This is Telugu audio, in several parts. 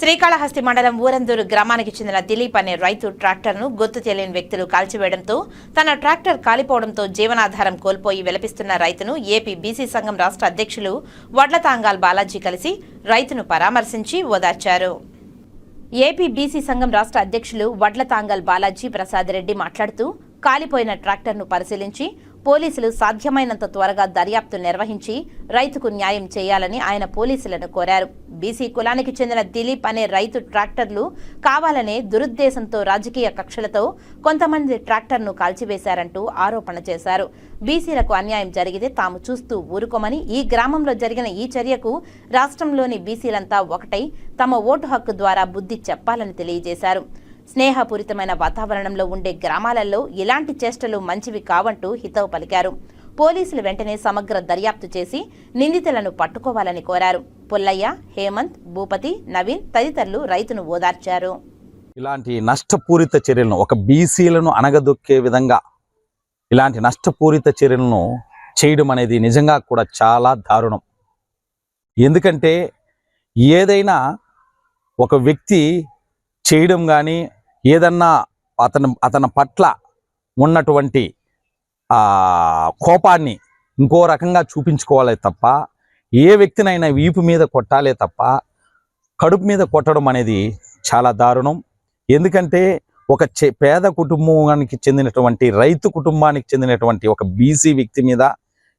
శ్రీకాళహస్తి మండలం ఊరందూరు గ్రామానికి చెందిన దిలీప్ అనే రైతు ట్రాక్టర్ను గుర్తు తెలియని వ్యక్తులు కాల్చివేయడంతో తన ట్రాక్టర్ కాలిపోవడంతో జీవనాధారం కోల్పోయి విలపిస్తున్న రైతును ఏపీ బీసీ సంఘం రాష్ట్ర అధ్యక్షులు వడ్లతాంగాల్ బాలాజీ కలిసి రైతును పరామర్శించి ఓదార్చారు. ఏపీ బీసీ సంఘం రాష్ట్ర అధ్యక్షులు వడ్లతాంగల్ బాలాజీ ప్రసాద్ రెడ్డి మాట్లాడుతూ కాలిపోయిన ట్రాక్టర్ను పరిశీలించి పోలీసులు సాధ్యమైనంత త్వరగా దర్యాప్తు నిర్వహించి రైతుకు న్యాయం చేయాలని ఆయన పోలీసులను కోరారు. బీసీ కులానికి చెందిన దిలీప్ అనే రైతు ట్రాక్టర్లు కావాలనే దురుద్దేశంతో రాజకీయ కక్షలతో కొంతమంది ట్రాక్టర్ను కాల్చివేశారంటూ ఆరోపణ చేశారు. బీసీలకు అన్యాయం జరిగితే తాము చూస్తూ ఊరుకోమని ఈ గ్రామంలో జరిగిన ఈ చర్యకు రాష్ట్రంలోని బీసీలంతా ఒకటై తమ ఓటు హక్కు ద్వారా బుద్ధి చెప్పాలని తెలియజేశారు. స్నేహపూరితమైన వాతావరణంలో ఉండే గ్రామాలలో ఇలాంటి చేష్టలు మంచివి కావంటూ హితవు పలికారు. పోలీసులు వెంటనే సమగ్ర దర్యాప్తు చేసి నిందితులను పట్టుకోవాలని కోరారు. పుల్లయ్య హేమంత్ భూపతి నవీన్ తదితరులు రైతును ఓదార్చారు. ఇలాంటి నష్టపూరిత చర్యలను ఒక బీసీలను అణగదొక్కే విధంగా ఇలాంటి నష్టపూరిత చర్యలను చేయడం అనేది నిజంగా కూడా చాలా దారుణం. ఎందుకంటే ఏదైనా ఒక వ్యక్తి చేయడం కానీ ఏదన్నా అతను అతని పట్ల ఉన్నటువంటి కోపాన్ని ఇంకో రకంగా చూపించుకోవాలి తప్ప ఏ వ్యక్తినైనా వీపు మీద కొట్టాలే తప్ప కడుపు మీద కొట్టడం అనేది చాలా దారుణం. ఎందుకంటే ఒక చె- పేద కుటుంబానికి చెందినటువంటి రైతు కుటుంబానికి చెందినటువంటి ఒక బీసీ వ్యక్తి మీద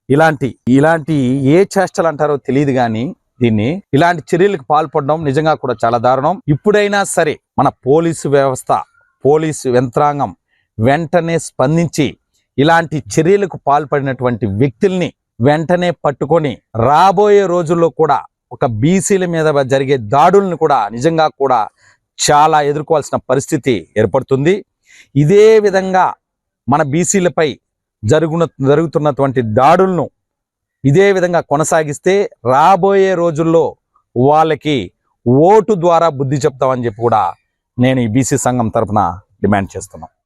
ఇలాంటి ఇలాంటి ఏ చేష్టలు అంటారో తెలియదు కానీ దీన్ని ఇలాంటి చర్యలకు పాల్పడడం నిజంగా కూడా చాలా దారుణం. ఇప్పుడైనా సరే మన పోలీసు వ్యవస్థ పోలీసు యంత్రాంగం వెంటనే స్పందించి ఇలాంటి చర్యలకు పాల్పడినటువంటి వ్యక్తుల్ని వెంటనే పట్టుకొని రాబోయే రోజుల్లో కూడా ఒక బీసీల మీద జరిగే దాడులను కూడా నిజంగా కూడా చాలా ఎదుర్కోవాల్సిన పరిస్థితి ఏర్పడుతుంది. ఇదే విధంగా మన బీసీలపై జరుగున జరుగుతున్నటువంటి దాడులను ఇదే విధంగా కొనసాగిస్తే రాబోయే రోజుల్లో వాళ్ళకి ఓటు ద్వారా బుద్ధి చెప్తామని చెప్పి కూడా నేను ఈ బీసీ సంఘం తరఫున డిమాండ్ చేస్తున్నాను